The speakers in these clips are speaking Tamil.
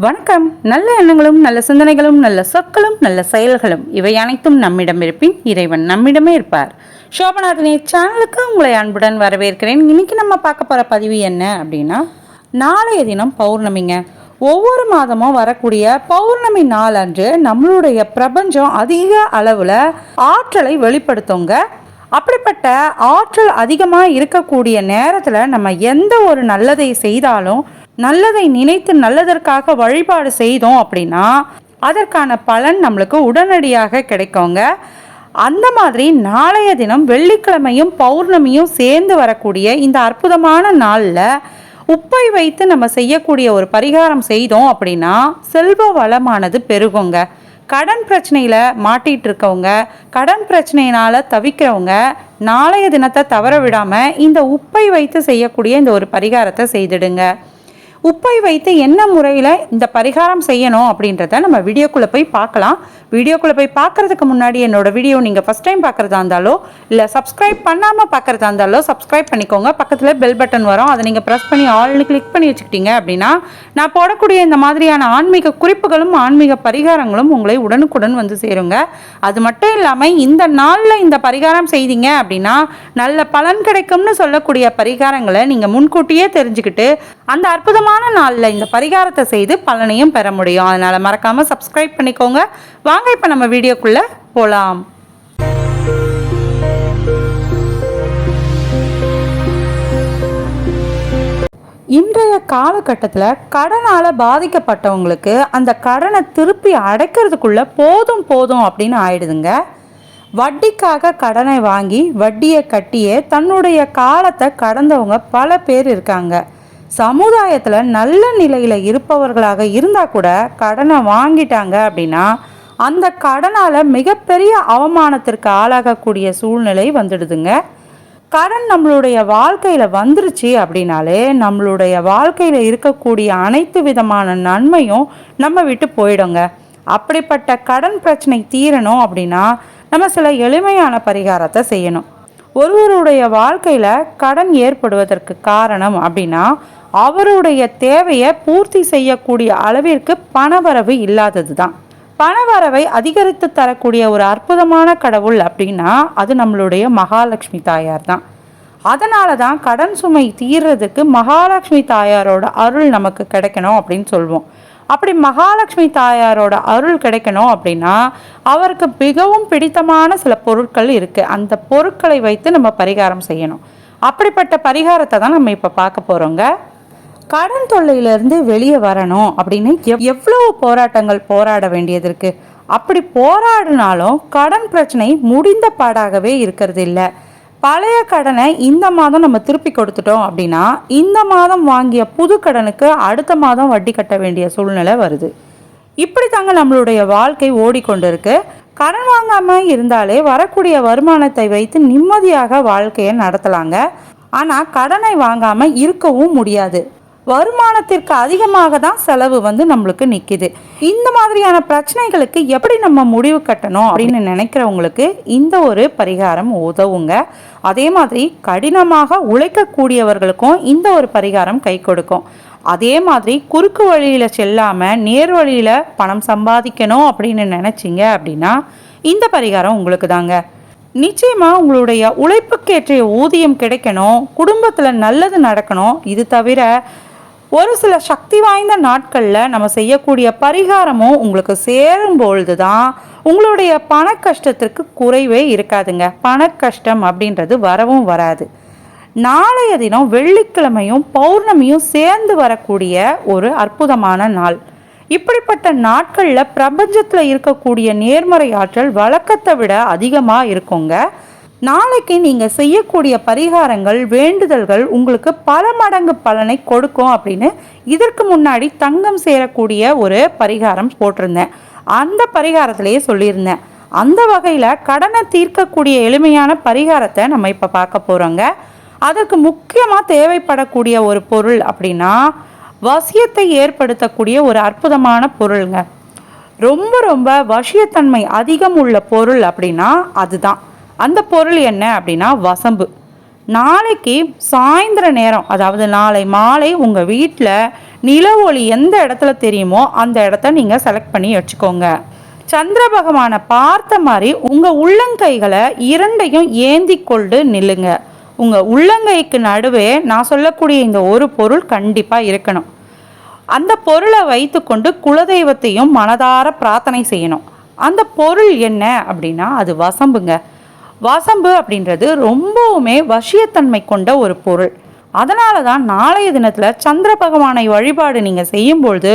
வணக்கம். நல்ல எண்ணங்களும் நல்ல சிந்தனைகளும் நல்ல சொற்களும் நல்ல செயல்களும் இவை அனைத்தும் நம்மிடம் இருப்பின் இறைவன் நம்மிடமே இருப்பார். சோபநாதனே சேனலுக்கு உங்களை அன்புடன் வரவேற்கிறேன். இன்னைக்கு நம்ம பார்க்க போகிற பதிவு என்ன அப்படின்னா நாளைய தினம் பௌர்ணமிங்க. ஒவ்வொரு மாதமும் வரக்கூடிய பௌர்ணமி நாள் அன்று நம்மளுடைய பிரபஞ்சம் அதிக அளவில் ஆற்றலை வெளிப்படுத்துங்க. அப்படிப்பட்ட ஆற்றல் அதிகமாக இருக்கக்கூடிய நேரத்தில் நம்ம எந்த ஒரு நல்லதை செய்தாலும் நல்லதை நினைத்து நல்லதற்காக வழிபாடு செய்தோம் அப்படின்னா அதற்கான பலன் நம்மளுக்கு உடனடியாக கிடைக்குங்க. அந்த மாதிரி நாளைய தினம் வெள்ளிக்கிழமையும் பௌர்ணமியும் சேர்ந்து வரக்கூடிய இந்த அற்புதமான நாளில் உப்பை வைத்து நம்ம செய்யக்கூடிய ஒரு பரிகாரம் செய்தோம் அப்படின்னா செல்வ வளமானது பெருகுங்க. கடன் பிரச்சனையில் மாட்டிகிட்டு இருக்கவங்க கடன் பிரச்சனையினால் தவிக்கிறவங்க நாளைய தினத்தை தவற விடாமல் இந்த உப்பை வைத்து செய்யக்கூடிய இந்த ஒரு பரிகாரத்தை செய்திடுங்க. உப்பை வைத்து என்ன முறையில் இந்த பரிகாரம் செய்யணும் அப்படின்றத நம்ம வீடியோக்குள்ளே போய் பார்க்கலாம். வீடியோக்குள்ளே போய் பார்க்குறதுக்கு முன்னாடி என்னோடய வீடியோ நீங்கள் ஃபஸ்ட் டைம் பார்க்குறதா இருந்தாலோ இல்லை சப்ஸ்கிரைப் பண்ணாமல் பார்க்குறதா இருந்தாலோ சப்ஸ்கிரைப் பண்ணிக்கோங்க. பக்கத்தில் பெல் பட்டன் வரும். அதை நீங்கள் ப்ரெஸ் பண்ணி ஆல்னு கிளிக் பண்ணி வச்சுக்கிட்டீங்க அப்படின்னா நான் போடக்கூடிய இந்த மாதிரியான ஆன்மீக குறிப்புகளும் ஆன்மீக பரிகாரங்களும் உங்களை உடனுக்குடன் வந்து சேருங்க. அது மட்டும் இல்லாமல் இந்த நாளில் இந்த பரிகாரம் செய்தீங்க அப்படின்னா நல்ல பலன் கிடைக்கும்னு சொல்லக்கூடிய பரிகாரங்களை நீங்கள் முன்கூட்டியே தெரிஞ்சுக்கிட்டு அந்த அற்புதமாக அற்புதமான நாளில் இந்த பரிகாரத்தை செய்து பலனையும் பெற முடியும். அதனால் மறக்காமல் சப்ஸ்கிரைப் பண்ணிக்கோங்க. வாங்க இப்போ நம்ம வீடியோக்குள்ளே போகலாம் இன்றைய காலகட்டத்தில் கடனால் பாதிக்கப்பட்டவங்களுக்கு அந்த கடனை திருப்பி அடைக்கிறதுக்குள்ள போதும் போதும் அப்படின்னு ஆயிடுதுங்க. வட்டிக்காக கடனை வாங்கி வட்டியை கட்டியே தன்னுடைய காலத்தை கடந்தவங்க பல பேர் இருக்காங்க. சமுதாயத்தில் நல்ல நிலையில் இருப்பவர்களாக இருந்தால் கூட கடனை வாங்கிட்டாங்க அப்படின்னா அந்த கடனால் மிகப்பெரிய அவமானத்திற்கு ஆளாகக்கூடிய சூழ்நிலை வந்துடுதுங்க. கடன் நம்மளுடைய வாழ்க்கையில் வந்துருச்சு அப்படின்னாலே நம்மளுடைய வாழ்க்கையில் இருக்கக்கூடிய அனைத்து விதமான நன்மையும் நம்ம விட்டு போயிடுங்க. அப்படிப்பட்ட கடன் பிரச்சனை தீரணும் அப்படின்னா நம்ம சில எளிமையான பரிகாரத்தை செய்யணும். ஒருவருடைய வாழ்க்கையில் கடன் ஏற்படுவதற்கு காரணம் அப்படின்னா அவருடைய தேவையை பூர்த்தி செய்யக்கூடிய அளவிற்கு பணவரவு இல்லாதது தான் பணவரவை அதிகரித்து தரக்கூடிய ஒரு அற்புதமான கடவுள் அப்படின்னா அது நம்மளுடைய மகாலட்சுமி தாயார் தான் அதனால தான் கடன் சுமை தீர்றதுக்கு மகாலட்சுமி தாயாரோட அருள் நமக்கு கிடைக்கணும் அப்படின்னு சொல்லுவோம் அப்படி மகாலட்சுமி தாயாரோட அருள் கிடைக்கணும் அப்படின்னா அவருக்கு மிகவும் பிடித்தமான சில பொருட்கள் இருக்குது அந்த பொருட்களை வைத்து நம்ம பரிகாரம் செய்யணும். அப்படிப்பட்ட பரிகாரத்தை தான் நம்ம இப்போ பார்க்க போகிறோங்க கடன் தொல்லையிலேருந்து வெளியே வரணும் அப்படின்னு எவ் எவ்வளவு போராட்டங்கள் போராட வேண்டியது இருக்குது அப்படி போராடினாலும் கடன் பிரச்சனை முடிந்த பாடாகவே இருக்கிறது இல்லை. பழைய கடனை இந்த மாதம் நம்ம திருப்பி கொடுத்துட்டோம் அப்படின்னா இந்த மாதம் வாங்கிய புது கடனுக்கு அடுத்த மாதம் வட்டி கட்ட வேண்டிய சூழ்நிலை வருது. இப்படி தாங்க நம்மளுடைய வாழ்க்கை ஓடிக்கொண்டிருக்கு. கடன் வாங்காமல் இருந்தாலே வரக்கூடிய வருமானத்தை வைத்து நிம்மதியாக வாழ்க்கையை நடத்தலாங்க. ஆனால் கடனை வாங்காமல் இருக்கவும் முடியாது. வருமானத்திற்கு அதிகமாக தான் செலவு வந்து நம்மளுக்கு நிற்கிது இந்த மாதிரியான பிரச்சனைகளுக்கு எப்படி நம்ம முடிவு கட்டணும் அப்படின்னு நினைக்கிறவங்களுக்கு இந்த ஒரு பரிகாரம் உதவுங்க. அதே மாதிரி கடினமாக உழைக்கக்கூடியவர்களுக்கும் இந்த ஒரு பரிகாரம் கை கொடுக்கும். அதே மாதிரி குறுக்கு வழியில் செல்லாமல் நேர் வழியில் பணம் சம்பாதிக்கணும் அப்படின்னு நினச்சிங்க அப்படின்னா இந்த பரிகாரம் உங்களுக்கு தாங்க. நிச்சயமாக உங்களுடைய உழைப்புக்கேற்ற ஊதியம் கிடைக்கணும் குடும்பத்தில் நல்லது நடக்கணும். இது தவிர ஒரு சில சக்தி வாய்ந்த நாட்களில் நம்ம செய்யக்கூடிய பரிகாரமும் உங்களுக்கு சேரும் பொழுது தான் உங்களுடைய பண கஷ்டத்திற்கு குறைவே இருக்காதுங்க. பண கஷ்டம் அப்படின்றது வரவும் வராது. நாளைய தினம் வெள்ளிக்கிழமையும் பௌர்ணமியும் சேர்ந்து வரக்கூடிய ஒரு அற்புதமான நாள். இப்படிப்பட்ட நாட்களில் பிரபஞ்சத்தில் இருக்கக்கூடிய நேர்மறை ஆற்றல் வழக்கத்தை விட அதிகமாக இருக்குங்க. நாளைக்கு நீங்கள் செய்யக்கூடிய பரிகாரங்கள் வேண்டுதல்கள் உங்களுக்கு பல மடங்கு பலனை கொடுக்கும் அப்படின்னு இதற்கு முன்னாடி தங்கம் சேரக்கூடிய ஒரு பரிகாரம் போட்டிருந்தேன். அந்த பரிகாரத்திலேயே சொல்லியிருந்தேன். அந்த வகையில் கடனை தீர்க்கக்கூடிய எளிமையான பரிகாரத்தை நம்ம இப்போ பார்க்க போகிறோங்க அதற்கு முக்கியமாக தேவைப்படக்கூடிய ஒரு பொருள் அப்படின்னா வசியத்தை ஏற்படுத்தக்கூடிய ஒரு அற்புதமான பொருளுங்க. ரொம்ப ரொம்ப வசியத்தன்மை அதிகம் உள்ள பொருள் அப்படின்னா அதுதான். அந்த பொருள் என்ன அப்படின்னா வசம்பு. நாளைக்கு சாயந்தர நேரம் அதாவது நாளை மாலை உங்கள் வீட்டில் நில ஒளி எந்த இடத்துல தெரியுமோ அந்த இடத்த நீங்கள் செலக்ட் பண்ணி வச்சுக்கோங்க. சந்திர பகவானை பார்த்த மாதிரி உங்கள் உள்ளங்கைகளை இரண்டையும் ஏந்தி கொண்டு நில்லுங்க. உங்கள் உள்ளங்கைக்கு நடுவே நான் சொல்லக்கூடிய இந்த ஒரு பொருள் கண்டிப்பாக இருக்கணும். அந்த பொருளை வைத்துக்கொண்டு குலதெய்வத்தையும் மனதார பிரார்த்தனை செய்யணும். அந்த பொருள் என்ன அப்படின்னா அது வசம்புங்க. வசம்பு அப்படின்றது ரொம்பவுமே வசியத்தன்மை கொண்ட ஒரு பொருள். அதனால தான் நாளைய தினத்தில் சந்திர பகவானை வழிபாடு நீங்கள் செய்யும்பொழுது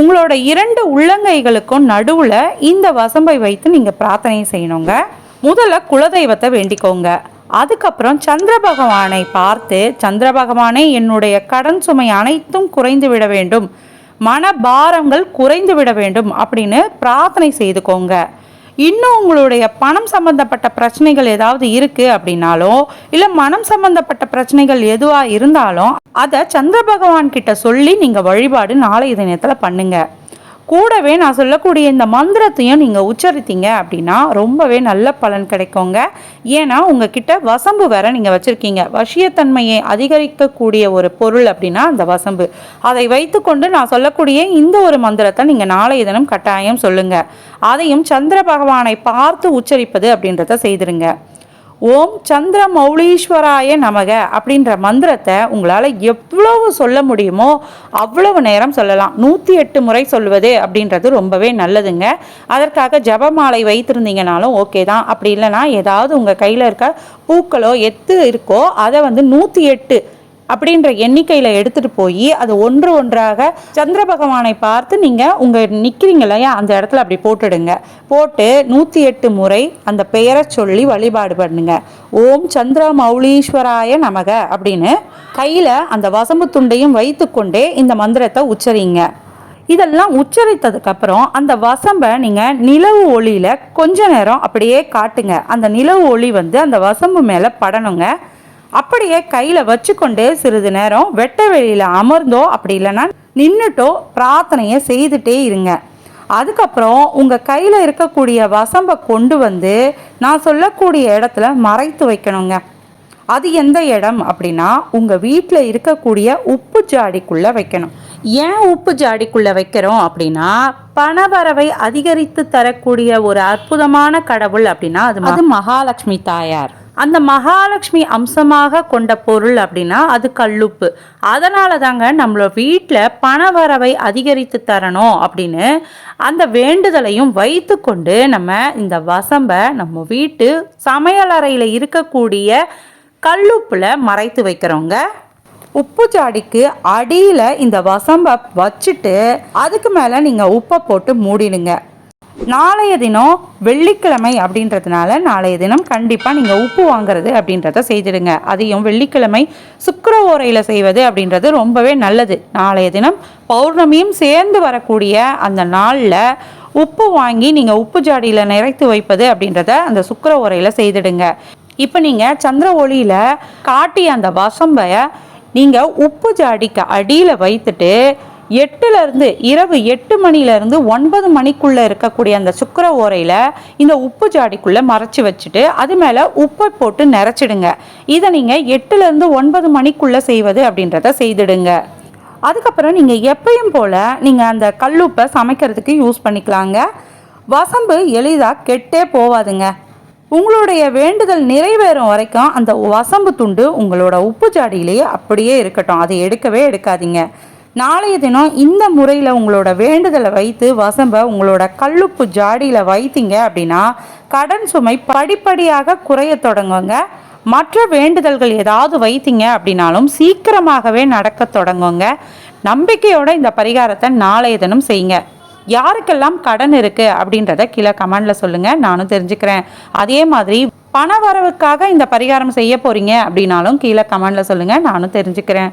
உங்களோட இரண்டு உள்ளங்கைகளுக்கும் நடுவில் இந்த வசம்பை வைத்து நீங்கள் பிரார்த்தனை செய்யணுங்க. முதல்ல குலதெய்வத்தை வேண்டிக்கோங்க. அதுக்கப்புறம் சந்திர பகவானை பார்த்து சந்திர பகவானே என்னுடைய கடன் சுமை அனைத்தும் குறைந்து விட வேண்டும். மன பாரங்கள் குறைந்து விட வேண்டும் அப்படின்னு பிரார்த்தனை செய்துக்கோங்க. இன்னும் உங்களுடைய பணம் சம்பந்தப்பட்ட பிரச்சனைகள் ஏதாவது இருக்குது அப்படின்னாலும் இல்லை மனம் சம்பந்தப்பட்ட பிரச்சனைகள் எதுவாக இருந்தாலும் அதை சந்திர பகவான் கிட்ட சொல்லி நீங்கள் வழிபாடு நாளைய தினத்தில் பண்ணுங்க. கூடவே நான் சொல்லக்கூடிய இந்த மந்திரத்தையும் நீங்கள் உச்சரித்தீங்க அப்படின்னா ரொம்பவே நல்ல பலன் கிடைக்குங்க. ஏன்னா உங்ககிட்ட வசம்பு வேற நீங்கள் வச்சுருக்கீங்க. வசியத்தன்மையை அதிகரிக்கக்கூடிய ஒரு பொருள் அப்படின்னா அந்த வசம்பு. அதை வைத்துக்கொண்டு நான் சொல்லக்கூடிய இந்த ஒரு மந்திரத்தை நீங்கள் நாளைய தினம் கட்டாயம் சொல்லுங்கள் அதையும் சந்திர பகவானை பார்த்து உச்சரிப்பது அப்படின்றத செய்திருங்க. ஓம் சந்திர மௌலீஸ்வராய நமக அப்படின்ற மந்திரத்தை உங்களால் எவ்வளவு சொல்ல முடியுமோ அவ்வளவு நேரம் சொல்லலாம். நூற்றி எட்டு முறை சொல்வது அப்படின்றது ரொம்பவே நல்லதுங்க. அதற்காக ஜபமாலை வைத்திருந்தீங்கனாலும் ஓகே தான். அப்படி இல்லைன்னா ஏதாவது உங்கள் கையில் இருக்க பூக்களோ எத்து இருக்கோ அதை வந்து நூற்றி எட்டு அப்படின்ற எண்ணிக்கையில் எடுத்துகிட்டு போய் அது ஒன்று ஒன்றாக சந்திர பகவானை பார்த்து நீங்கள் உங்கள் நிற்கிறீங்க இல்லையா? அந்த இடத்துல அப்படி போட்டுடுங்க. போட்டு நூற்றி எட்டு முறை அந்த பெயரை சொல்லி வழிபாடு பண்ணுங்க. ஓம் சந்திர மௌலீஸ்வராய நமக அப்படின்னு கையில் அந்த வசம்பு துண்டையும் வைத்துக்கொண்டே இந்த மந்திரத்தை உச்சரிங்க. இதெல்லாம் உச்சரித்ததுக்கப்புறம் அந்த வசம்பை நீங்கள் நிலவு ஒளியில் கொஞ்ச நேரம் அப்படியே காட்டுங்க. அந்த நிலவு ஒளி வந்து அந்த வசம்பு மேலே படணுங்க. அப்படியே கையில் வச்சுக்கொண்டு சிறிது நேரம் வெட்ட வெளியில் அமர்ந்தோ அப்படி இல்லைன்னா நின்றுட்டோ பிரார்த்தனையை செய்துட்டே இருங்க. அதுக்கப்புறம் உங்கள் கையில் இருக்கக்கூடிய வசம்பை கொண்டு வந்து நான் சொல்லக்கூடிய இடத்துல மறைத்து வைக்கணுங்க. அது எந்த இடம் அப்படின்னா உங்கள் வீட்டில் இருக்கக்கூடிய உப்பு ஜாடிக்குள்ளே வைக்கணும். ஏன் உப்பு ஜாடிக்குள்ளே வைக்கிறோம் அப்படின்னா பணவரவை அதிகரித்து தரக்கூடிய ஒரு அற்புதமான கடவுள் அப்படின்னா அது அது மகாலட்சுமி தாயார். அந்த மகாலட்சுமி அம்சமாக கொண்ட பொருள் அப்படின்னா அது கல்லுப்பு. அதனால தாங்க நம்மளோட வீட்டில் பணவரவை அதிகரித்து தரணும் அப்படின்னு அந்த வேண்டுதலையும் வைத்து கொண்டு நம்ம இந்த வசம்பை நம்ம வீட்டு சமையலறையில் இருக்கக்கூடிய கல்லுப்பில் மறைத்து வைக்கிறோங்க. உப்பு ஜாடிக்கு அடியில் இந்த வசம்பை வச்சுட்டு அதுக்கு மேலே நீங்கள் உப்பை போட்டு மூடிடுங்க. நாளைய தினம் வெள்ளிக்கிழமை அப்படின்றதுனால நாளைய தினம் கண்டிப்பாக நீங்கள் உப்பு வாங்குறது அப்படின்றத செய்திடுங்க. அதையும் வெள்ளிக்கிழமை சுக்கர ஓரையில் செய்வது அப்படின்றது ரொம்பவே நல்லது. நாளைய தினம் பௌர்ணமியும் சேர்ந்து வரக்கூடிய அந்த நாளில் உப்பு வாங்கி நீங்கள் உப்பு ஜாடியில் நிறைத்து வைப்பது அப்படின்றத அந்த சுக்கர ஓரையில் செய்திடுங்க. இப்போ நீங்கள் சந்திர ஒளியில் காட்டிய அந்த வசம்பை நீங்கள் உப்பு ஜாடிக்கு அடியில் வைத்துட்டு எட்டுலேருந்து இரவு எட்டு மணிலேருந்து ஒன்பது மணிக்குள்ளே இருக்கக்கூடிய அந்த சுக்கர ஓரையில் இந்த உப்பு ஜாடிக்குள்ளே மறைச்சி வச்சுட்டு அது மேலே உப்பை போட்டு நிறச்சிடுங்க. இதை நீங்கள் எட்டுலேருந்து ஒன்பது மணிக்குள்ளே செய்வது அப்படின்றத செய்திடுங்க. அதுக்கப்புறம் நீங்கள் எப்பயும் போல் நீங்கள் அந்த கல்லுப்பை சமைக்கிறதுக்கு யூஸ் பண்ணிக்கலாங்க. வசம்பு எளிதாக கெட்டே போவாதுங்க. உங்களுடைய வேண்டுதல் நிறைவேறும் வரைக்கும் அந்த வசம்பு துண்டு உங்களோட உப்பு ஜாடியிலேயே அப்படியே இருக்கட்டும். அதை எடுக்கவே எடுக்காதீங்க. நாளைய தினம் இந்த முறையில் உங்களோட வேண்டுதலை வைத்து வசம்ப உங்களோட கல்லுப்பு ஜாடியில் வைத்தீங்க அப்படின்னா கடன் சுமை படிப்படியாக குறைய தொடங்குங்க. மற்ற வேண்டுதல்கள் ஏதாவது வைத்தீங்க அப்படின்னாலும் சீக்கிரமாகவே நடக்க தொடங்குங்க. நம்பிக்கையோட இந்த பரிகாரத்தை நாளைய தினம் செய்யுங்க. யாருக்கெல்லாம் கடன் இருக்குது அப்படின்றத கீழே கமெண்டில் சொல்லுங்கள் நானும் தெரிஞ்சுக்கிறேன். அதே மாதிரி பண வரவுக்காக இந்த பரிகாரம் செய்ய போகிறீங்க அப்படின்னாலும் கீழே கமெண்டில் சொல்லுங்கள் நானும் தெரிஞ்சுக்கிறேன்.